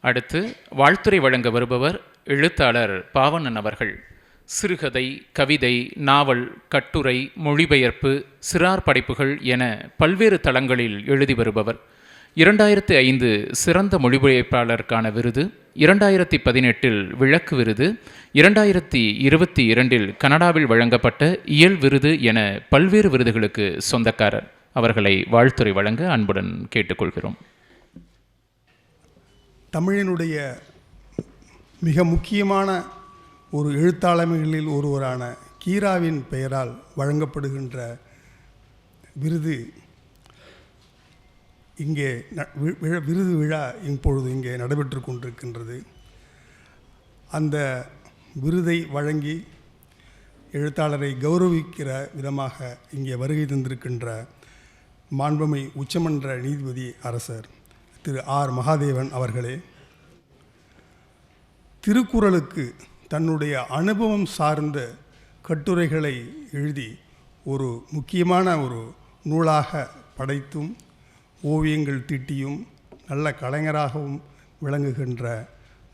அடுத்து வாழ்த்துரை வழங்க வருபவர் எழுத்தாளர் பாவண்ணன் அவர்கள். சிறுகதை கவிதை நாவல் கட்டுரை மொழிபெயர்ப்பு சிறார் படைப்புகள் என பல்வேறு தளங்களில் எழுதி வருபவர். இரண்டாயிரத்தி ஐந்து சிறந்த மொழிபெயர்ப்பாளருக்கான விருது இரண்டாயிரத்தி பதினெட்டில் விளக்கு விருது இரண்டாயிரத்தி இருபத்தி இரண்டில் கனடாவில் வழங்கப்பட்ட இயல் விருது என பல்வேறு விருதுகளுக்கு சொந்தக்காரர். அவர்களை வாழ்த்துறை வழங்க அன்புடன் கேட்டுக்கொள்கிறோம். தமிழினுடைய மிக முக்கியமான ஒரு எழுத்தாளமைகளில் ஒருவரான கீராவின் பெயரால் வழங்கப்படுகின்ற விருது இங்கே ந- விழ- விருது விழா இப்பொழுது இங்கே நடைபெற்று கொண்டிருக்கின்றது. அந்த விருதை வழங்கி எழுத்தாளரை கௌரவிக்கிற விதமாக இங்கே வருகை தந்திருக்கின்ற மாண்புமை உச்சமன்ற நீதிபதி அரசர் திரு ஆர் மகாதேவன் அவர்களே திருக்குறளுக்கு தன்னுடைய அனுபவம் சார்ந்த கட்டுரைகளை எழுதி ஒரு முக்கியமான ஒரு நூலாக படைத்தும் ஓவியங்கள் தீட்டியும் நல்ல கலைஞராகவும் விளங்குகின்ற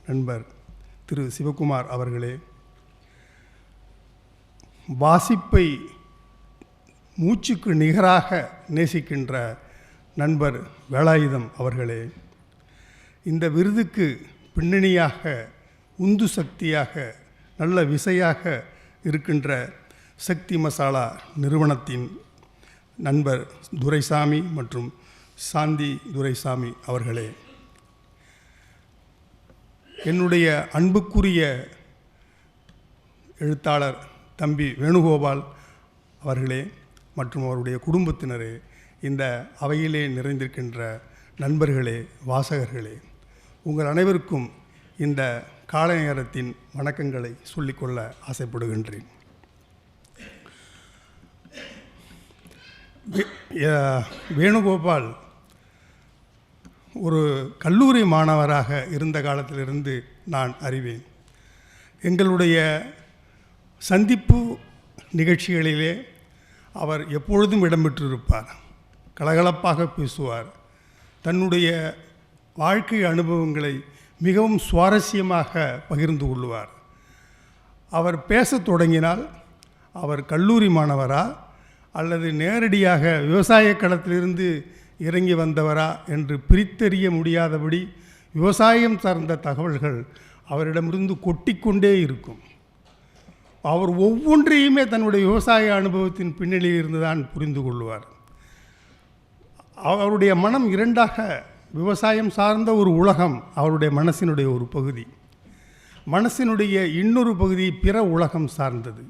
நண்பர் திரு சிவகுமார் அவர்களே வாசிப்பை மூச்சுக்கு நிகராக நேசிக்கின்ற நண்பர் வேலாயுதம் அவர்களே இந்த விருதுக்கு பின்னணியாக உந்து சக்தியாக நல்ல விசையாக இருக்கின்ற சக்தி மசாலா நிறுவனத்தின் நண்பர் துரைசாமி மற்றும் சாந்தி துரைசாமி அவர்களே என்னுடைய அன்புக்குரிய எழுத்தாளர் தம்பி வேணுகோபால் அவர்களே மற்றும் அவருடைய குடும்பத்தினரே இந்த அவையிலே நிறைந்திருக்கின்ற நண்பர்களே வாசகர்களே உங்கள் அனைவருக்கும் இந்த காலை நேரத்தின் வணக்கங்களை சொல்லிக்கொள்ள ஆசைப்படுகின்றேன். வே- வேணுகோபால் ஒரு கல்லூரி மாணவராக இருந்த காலத்திலிருந்து நான் அறிவேன். எங்களுடைய சந்திப்பு நிகழ்ச்சிகளிலே அவர் எப்பொழுதும் இடம்பெற்றிருப்பார். கலகலப்பாக பேசுவார். தன்னுடைய வாழ்க்கை அனுபவங்களை மிகவும் சுவாரஸ்யமாக பகிர்ந்து கொள்வார். அவர் பேசத் தொடங்கினால் அவர் கல்லூரி மாணவரா அல்லது நேரடியாக விவசாய களத்திலிருந்து இறங்கி வந்தவரா என்று பிரித்தறிய முடியாதபடி விவசாயம் சார்ந்த தகவல்கள் அவரிடமிருந்து கொட்டிக்கொண்டே இருக்கும். அவர் ஒவ்வொன்றையுமே தன்னுடைய விவசாய அனுபவத்தின் பின்னணியில் இருந்து தான் புரிந்து கொள்வார். அவருடைய மனம் இரண்டாக விவசாயம் சார்ந்த ஒரு உலகம் அவருடைய மனசினுடைய ஒரு பகுதி. மனசினுடைய இன்னொரு பகுதி பிற உலகம் சார்ந்தது.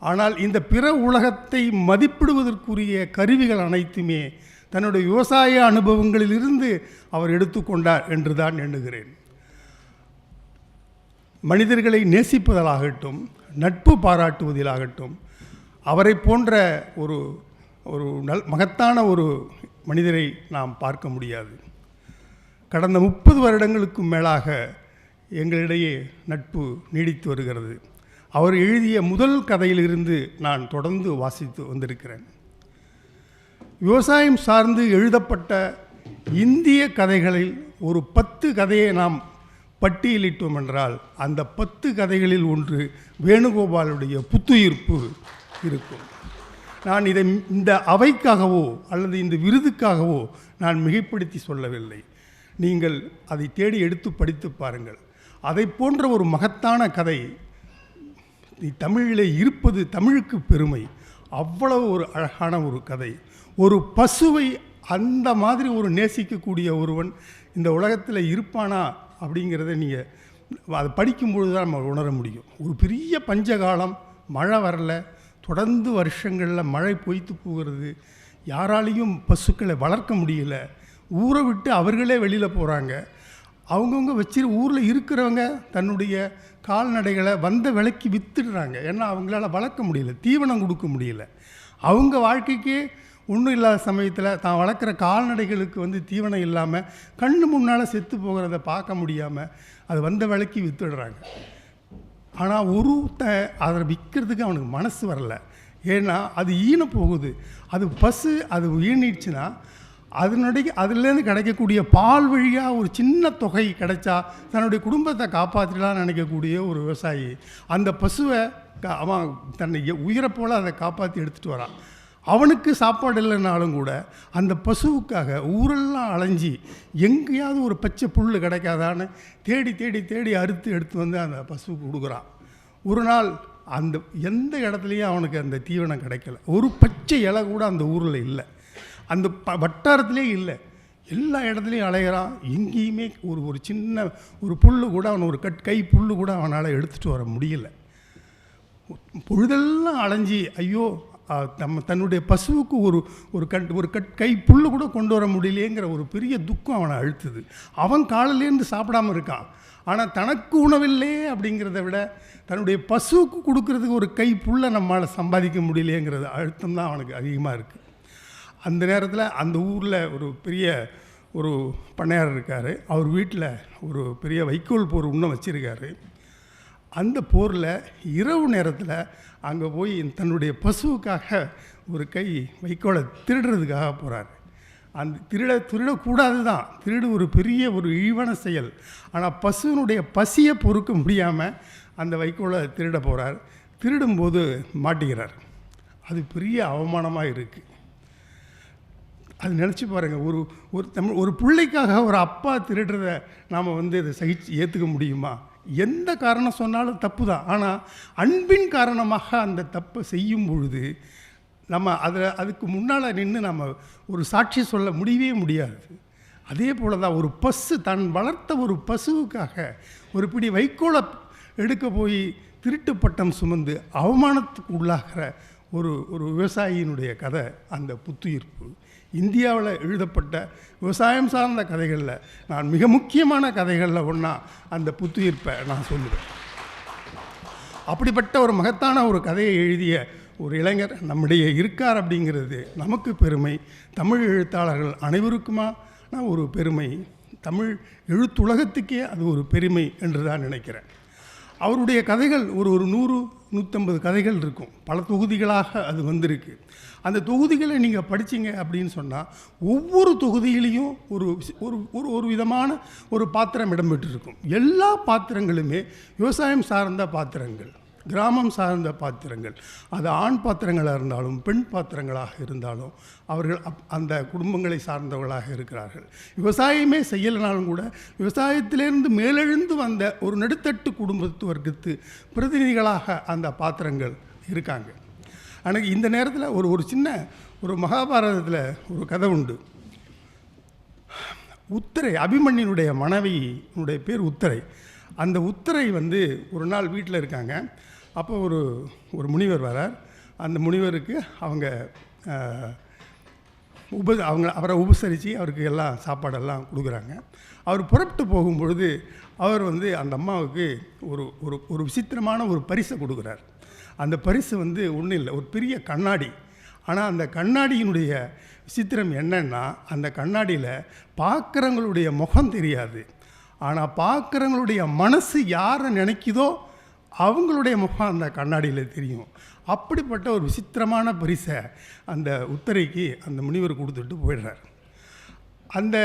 ஆனால் இந்த பிற உலகத்தை மதிப்பிடுவதற்குரிய கருவிகள் அனைத்துமே தன்னுடைய விவசாய அனுபவங்களிலிருந்து அவர் எடுத்துக்கொண்டார் என்று தான் எண்ணுகிறேன். மனிதர்களை நேசிப்பதாகட்டும் நட்பு பாராட்டுவதிலாகட்டும் அவரை போன்ற ஒரு ஒரு நல் மகத்தான ஒரு மனிதரை நாம் பார்க்க முடியாது. கடந்த முப்பது வருடங்களுக்கும் மேலாக எங்களிடையே நட்பு நீடித்து வருகிறது. அவர் எழுதிய முதல் கதையிலிருந்து நான் தொடர்ந்து வாசித்து வந்திருக்கிறேன். விவசாயம் சார்ந்து எழுதப்பட்ட இந்திய கதைகளில் ஒரு பத்து கதையை நாம் பட்டியலிட்டோம் என்றால் அந்த பத்து கதைகளில் ஒன்று வேணுகோபாலுடைய புத்துயிர்ப்பு இருக்கும். நான் இதை இந்த அவைக்காகவோ அல்லது இந்த விருதுக்காகவோ நான் மிகைப்படுத்தி சொல்லவில்லை. நீங்கள் அதை தேடி எடுத்து படித்து பாருங்கள். அதை போன்ற ஒரு மகத்தான கதை நீ தமிழிலே இருப்பது தமிழுக்கு பெருமை. அவ்வளவு ஒரு அழகான ஒரு கதை. ஒரு பசுவை அந்த மாதிரி ஒரு நேசிக்கக்கூடிய ஒருவன் இந்த உலகத்தில் இருப்பானா அப்படிங்கிறத நீங்கள் அதை படிக்கும்பொழுது தான் நம்ம உணர முடியும். ஒரு பெரிய பஞ்சகாலம் மழை வரல தொடர்ந்து வருஷங்களில் மழை பொய்த்து போகிறது. யாராலையும் பசுக்களை வளர்க்க முடியல. ஊரை விட்டு அவர்களே வெளியில் போகிறாங்க அவங்கவுங்க வச்சு ஊரில் இருக்கிறவங்க தன்னுடைய கால்நடைகளை வந்த விலைக்கு விற்றுடுறாங்க ஏன்னா அவங்களால வளர்க்க முடியல தீவனம் கொடுக்க முடியல. அவங்க வாழ்க்கைக்கு ஒன்றும் இல்லாத சமயத்தில் தான் வளர்க்குற கால்நடைகளுக்கு வந்து தீவனம் இல்லாமல் கண்ணு முன்னால் செத்து போகிறத பார்க்க முடியாமல் அது வந்த விலைக்கு விற்றுடுறாங்க ஆனால் உருவத்தை அதை விற்கிறதுக்கு அவனுக்கு மனசு வரலை. ஏன்னா அது ஈன போகுது. அது பசு அது ஈனிடுச்சுன்னா அதனுடைய அதுலேருந்து கிடைக்கக்கூடிய பால் வழியாக ஒரு சின்ன தொகை கிடைச்சா தன்னுடைய குடும்பத்தை காப்பாற்றலாம்னு நினைக்கக்கூடிய ஒரு விவசாயி அந்த பசுவை க- அவன் தன்னை உயிரை போல் அதை காப்பாற்றி எடுத்துகிட்டு வரான். அவனுக்கு சாப்பாடு இல்லைனாலும் கூட அந்த பசுவுக்காக ஊரெல்லாம் அலைஞ்சி எங்கேயாவது ஒரு பச்சை புல் கிடைக்காதான்னு தேடி தேடி தேடி அறுத்து எடுத்து வந்து அந்த பசுவுக்கு கொடுக்குறான். ஒரு நாள் அந்த எந்த இடத்துலையும் அவனுக்கு அந்த தீவனம் கிடைக்கல. ஒரு பச்சை இலை கூட அந்த ஊரில் இல்லை. அந்த ப வட்டாரத்திலே இல்லை. எல்லா இடத்துலையும் அலைகிறான் எங்கேயுமே ஒரு ஒரு சின்ன ஒரு புல் கூட அவன் ஒரு கட் கை புல் கூட அவனால் எடுத்துகிட்டு வர முடியல. பொழுதெல்லாம் அலைஞ்சி ஐயோ நம்ம தன்னுடைய பசுவுக்கு ஒரு ஒரு கண் ஒரு கட் கை புல்லு கூட கொண்டு வர முடியலையேங்கிற ஒரு பெரிய துக்கம் அவனை அழுத்துது. அவன் காலையிலேருந்து சாப்பிடாம இருக்கான். ஆனால் தனக்கு உணவில்லை அப்படிங்கிறத விட தன்னுடைய பசுவுக்கு கொடுக்கறதுக்கு ஒரு கை புல்லை நம்மளால் சம்பாதிக்க முடியலையேங்கிறது அழுத்தம் தான் அவனுக்கு அதிகமாக இருக்குது அந்த நேரத்தில் அந்த ஊரில் ஒரு பெரிய ஒரு பண்ணையார் இருக்கார். அவர் வீட்டில் ஒரு பெரிய வைக்கோல் போர் இன்னும் வச்சுருக்காரு. அந்த போரில் இரவு நேரத்தில் அங்கே போய் தன்னுடைய பசுவுக்காக ஒரு கை வைக்கோலை திருடுறதுக்காக போகிறார் அந்த திருட திருடக்கூடாது தான் திருடு ஒரு பெரிய ஒரு இழிவான செயல். ஆனால் பசுவினுடைய பசியை பொறுக்க முடியாமல் அந்த வைக்கோலை திருட போகிறார் திருடும்போது மாட்டிக்கிறார். அது பெரிய அவமானமாக இருக்குது அது நினச்சி பாருங்கள் ஒரு ஒரு தமிழ் ஒரு பிள்ளைக்காக ஒரு அப்பா திருடுறத நாம் வந்து இதை சகிச்சு ஏற்றுக்க முடியுமா? எந்த காரணம் சொன்னாலும் தப்பு தான் ஆனால் அன்பின் காரணமாக அந்த தப்பை செய்யும் பொழுது நம்ம அதில் அதுக்கு முன்னால் நின்று நம்ம ஒரு சாட்சி சொல்ல முடியவே முடியாது. அதே போல தான் ஒரு பசு தன் வளர்த்த ஒரு பசுவுக்காக ஒரு பிடி வைக்கோலை எடுக்க போய் திருட்டு பட்டம் சுமந்து அவமானத்துக்கு உள்ளாகிற ஒரு ஒரு விவசாயியினுடைய கதை அந்த புத்துயிர்ப்பு இந்தியாவில் எழுதப்பட்ட விவசாயம் சார்ந்த கதைகளில் நான் மிக முக்கியமான கதைகளில் ஒன்றா அந்த புத்துயிர்ப்பை நான் சொல்லுவேன். அப்படிப்பட்ட ஒரு மகத்தான ஒரு கதையை எழுதிய ஒரு இளைஞர் நம்முடைய இருக்கார் அப்படிங்கிறது நமக்கு பெருமை. தமிழ் எழுத்தாளர்கள் அனைவருக்குமா? நான் ஒரு பெருமை. தமிழ் எழுத்துலகத்துக்கே அது ஒரு பெருமை என்று தான் நினைக்கிறேன். அவருடைய கதைகள் ஒரு ஒரு நூறு நூற்றம்பது கதைகள் இருக்கும். பல தொகுதிகளாக அது வந்திருக்கு. அந்த தொகுதிகளை நீங்கள் படிச்சீங்க அப்படின்னு சொன்னால் ஒவ்வொரு தொகுதியிலையும் ஒரு ஒரு ஒரு ஒரு விதமான ஒரு பாத்திரம் இடம்பெற்றிருக்கும். எல்லா பாத்திரங்களுமே விவசாயம் சார்ந்த பாத்திரங்கள் கிராமம் சார்ந்த பாத்திரங்கள் அது ஆண் பாத்திரங்களாக இருந்தாலும் பெண் பாத்திரங்களாக இருந்தாலும் அவர்கள் அப் அந்த குடும்பங்களை சார்ந்தவர்களாக இருக்கிறார்கள். விவசாயமே செய்யலைனாலும் கூட விவசாயத்திலேருந்து மேலெழுந்து வந்த ஒரு நடுத்தட்டு குடும்பத்து வர்க்கத்து பிரதிநிதிகளாக அந்த பாத்திரங்கள் இருக்காங்க. ஆனால் இந்த நேரத்தில் ஒரு ஒரு சின்ன ஒரு மகாபாரதத்தில் ஒரு கதை உண்டு. உத்தரை அபிமன்யனுடைய மனைவியினுடைய பேர் உத்தரை. அந்த உத்தரை வந்து ஒரு நாள் வீட்டில் இருக்காங்க. அப்போ ஒரு ஒரு முனிவர் வரார். அந்த முனிவருக்கு அவங்க உப அவங்க அவரை உபசரித்து அவருக்கு எல்லாம் சாப்பாடெல்லாம் கொடுக்குறாங்க. அவர் புறப்பட்டு போகும்பொழுது அவர் வந்து அந்த அம்மாவுக்கு ஒரு ஒரு ஒரு விசித்திரமான ஒரு பரிசை கொடுக்குறார். அந்த பரிசு வந்து ஒன்றும் இல்லை. ஒரு பெரிய கண்ணாடி. ஆனால் அந்த கண்ணாடியினுடைய விசித்திரம் என்னென்னா அந்த கண்ணாடியில் பார்க்குறவங்களுடைய முகம் தெரியாது. ஆனால் பார்க்குறவங்களுடைய மனசு யாரை நினைக்குதோ அவங்களுடைய முகம் அந்த கண்ணாடியில் தெரியும். அப்படிப்பட்ட ஒரு விசித்திரமான பரிசை அந்த உத்தரைக்கு அந்த முனிவர் கொடுத்துட்டு போயிடுறார். அந்த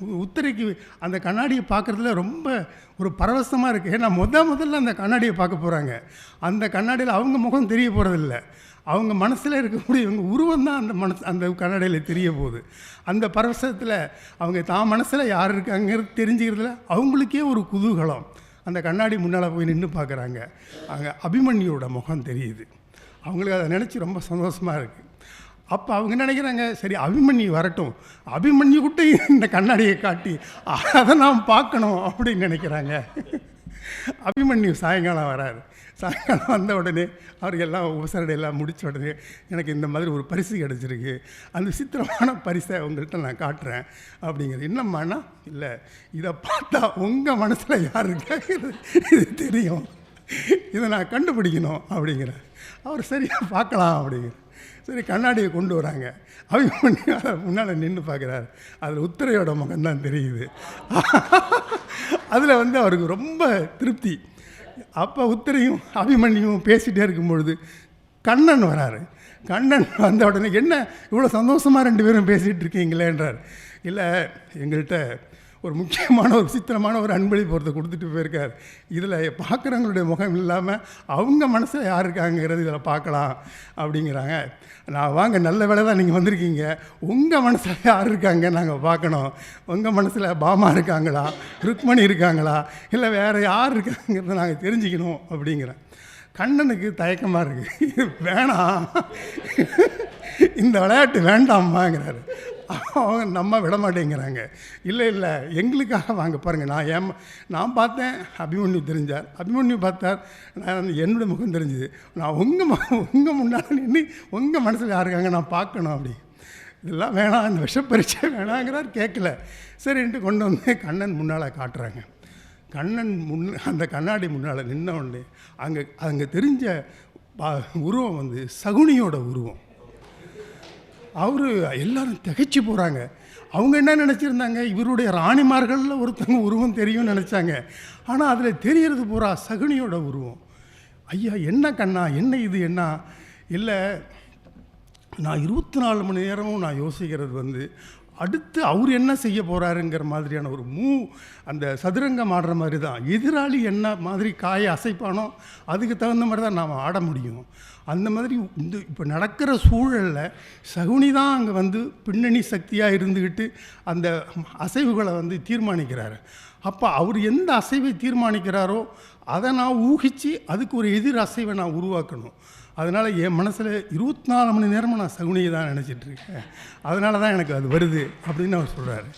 உ- உத்தரைக்கு அந்த கண்ணாடியை பார்க்குறதுல ரொம்ப ஒரு பரவசமாக இருக்குது ஏன்னா முத முதல்ல அந்த கண்ணாடியை பார்க்க போகிறாங்க அந்த கண்ணாடியில் அவங்க முகம் தெரிய போகிறதில்ல அவங்க மனசில் இருக்கக்கூடிய இவங்க உருவம் தான் அந்த மனசு அந்த கண்ணாடியில் தெரிய போகுது. அந்த பரவசத்தில் அவங்க தான் மனசில் யார் இருக்காங்கிறது தெரிஞ்சுக்கிறதுல அவங்களுக்கே ஒரு குதூகலம். அந்த கண்ணாடி முன்னால் போய் நின்று பார்க்குறாங்க. அங்கே அபிமன்யோட முகம் தெரியுது. அவங்களுக்கு அதை நினச்சி ரொம்ப சந்தோஷமாக இருக்குது அப்போ அவங்க நினைக்கிறாங்க? சரி அபிமன்யு வரட்டும். அபிமன்யு கிட்ட இந்த கண்ணாடியை காட்டி அதை நாம் பார்க்கணும் அப்படின்னு நினைக்கிறாங்க. அபிமன்யு சாயங்காலம் வராரு. சாயங்காலம் வந்த உடனே அவருக்கு எல்லாம் உபசரடையெல்லாம் முடித்த உடனே எனக்கு இந்த மாதிரி ஒரு பரிசு கிடச்சிருக்கு. அந்த விசித்திரமான பரிசை உங்கள்கிட்ட நான் காட்டுறேன் அப்படிங்கிறது. என்னம்மாண்ணா இல்லை இதை பார்த்தா உங்கள் மனசில் யார் இருக்காங்கிறது இது தெரியும். இதை நான் கண்டுபிடிக்கணும் அப்படிங்கிறேன் அவர் சரியாக பார்க்கலாம் அப்படிங்கிற சரி கண்ணாடியை கொண்டு வராங்க. அவங்க முன்னால் நின்று பார்க்குறாரு. அதில் உத்தரையோட முகம்தான் தெரியுது. அதில் வந்து அவருக்கு ரொம்ப திருப்தி. அப்போ உத்தரையும் அபிமன்யும் பேசிகிட்டே இருக்கும் பொழுது கண்ணன் வராரு. கண்ணன் வந்த உடனே என்ன இவ்வளோ சந்தோஷமாக ரெண்டு பேரும் பேசிகிட்டு இருக்கீங்களேன்றார். இல்லை எங்கள்கிட்ட ஒரு முக்கியமான ஒரு சித்திரமான ஒரு அன்பளிப்பு ஒருத்தர் கொடுத்துட்டு போயிருக்கார். இதில் பார்க்குறவங்களுடைய முகம் இல்லாமல் அவங்க மனசில் யார் இருக்காங்கிறது இதில் பார்க்கலாம் அப்படிங்கிறாங்க. நான் வாங்க நல்ல வேலை தான் நீங்கள் வந்திருக்கீங்க. உங்கள் மனசில் யார் இருக்காங்க நாங்கள் பார்க்கணும். உங்கள் மனசில் பாமா இருக்காங்களா? ருக்மணி இருக்காங்களா? இல்லை வேறு யார் இருக்காங்கிறத நாங்கள் தெரிஞ்சுக்கணும் அப்படிங்கிறேன். கண்ணனுக்கு தயக்கமாக இருக்குது வேணாம். இந்த விளையாட்டு வேண்டாமாங்கிறாரு அவங்க நம்ம விட மாட்டேங்கிறாங்க. இல்லை இல்லை எங்களுக்காக வாங்க பாருங்கள் நான் ஏன் நான் பார்த்தேன் அபிமன்யு தெரிஞ்சார். அபிமன்யு பார்த்தார் நான் என்னுடைய முகம் தெரிஞ்சுது. நான் உங்கள் உங்கள் முன்னால் நின்று உங்கள் மனசில் யாருக்காங்க நான் பார்க்கணும் அப்படி. இதெல்லாம் வேணாம் இந்த விஷப்பரீட்சை வேணாங்கிறார் கேட்கல. சரின்ட்டு கொண்டு வந்து கண்ணன் முன்னால் காட்டுறாங்க. கண்ணன் முன் அந்த கண்ணாடி முன்னால் நின்ன உடனே அங்கே அங்கே தெரிஞ்ச பா- உருவம் வந்து சகுனியோட உருவம். அவர் எல்லாரும் திகைச்சு போகிறாங்க அவங்க என்ன நினச்சிருந்தாங்க? இவருடைய ராணிமார்களில் ஒருத்தங்க உருவம் தெரியும்னு நினச்சாங்க. ஆனால் அதில் தெரியறது பூரா சகுனியோட உருவம். ஐயா என்ன கண்ணா? என்ன இது என்ன? இல்லை நான் இருபத்தி நாலு மணி நேரமும் நான் யோசிக்கிறது வந்து அடுத்து அவர் என்ன செய்ய போகிறாருங்கிற மாதிரியான ஒரு மூ அந்த சதுரங்கம் ஆடுற மாதிரி தான் எதிராளி என்ன மாதிரி காயை அசைப்பானோ அதுக்கு தகுந்த மாதிரி தான் நாம் ஆட முடியும். அந்த மாதிரி இந்த இப்போ நடக்கிற சூழலில் சகுனி தான் அங்கே வந்து பின்னணி சக்தியாக இருந்துக்கிட்டு அந்த அசைவுகளை வந்து தீர்மானிக்கிறாரு. அப்போ அவர் எந்த அசைவை தீர்மானிக்கிறாரோ அதை நான் ஊகித்து அதுக்கு ஒரு எதிர் அசைவை நான் உருவாக்கணும். அதனால் என் மனசில் இருபத்தி நாலு மணி நேரமும் நான் சகுனியை தான் நினச்சிட்ருக்கேன். அதனால தான் எனக்கு அது வருது அப்படின்னு அவர் சொல்கிறாரு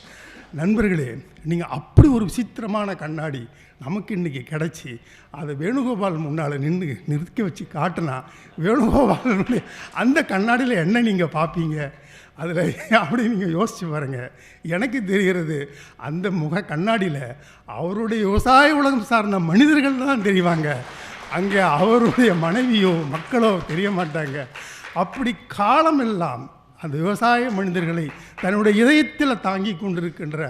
நண்பர்களே நீங்கள் அப்படி ஒரு விசித்திரமான கண்ணாடி நமக்கு இன்றைக்கி கிடச்சி அதை வேணுகோபால் முன்னால் நின்று நிறுத்தி வச்சு காட்டினா வேணுகோபாலனுடைய அந்த கண்ணாடியில் என்ன நீங்கள் பார்ப்பீங்க அதில் அப்படி நீங்கள் யோசிச்சு பாருங்கள் எனக்கு தெரிகிறது அந்த முக கண்ணாடியில் அவருடைய விவசாய உலகம் சார்ந்த மனிதர்கள் தான் தெரிவாங்க. அங்கே அவருடைய மனைவியோ மக்களோ தெரிய மாட்டாங்க அப்படி காலமெல்லாம் அந்த விவசாய மனிதர்களை தன்னுடைய இதயத்தில் தாங்கி கொண்டிருக்கின்ற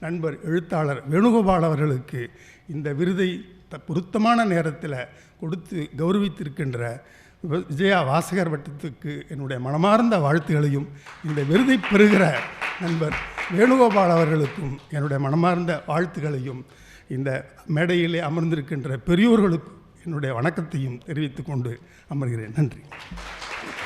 நண்பர் எழுத்தாளர் வேணுகோபால் அவர்களுக்கு இந்த விருதை த- பொருத்தமான நேரத்தில் கொடுத்து கௌரவித்திருக்கின்ற வி- விஜயா வாசகர் வட்டத்துக்கு என்னுடைய மனமார்ந்த வாழ்த்துகளையும் இந்த விருதை பெறுகிற நண்பர் வேணுகோபால் அவர்களுக்கும் என்னுடைய மனமார்ந்த வாழ்த்துகளையும் இந்த மேடையிலே அமர்ந்திருக்கின்ற பெரியோர்களுக்கும் என்னுடைய வணக்கத்தையும் தெரிவித்துக்கொண்டு அமர்கிறேன். நன்றி.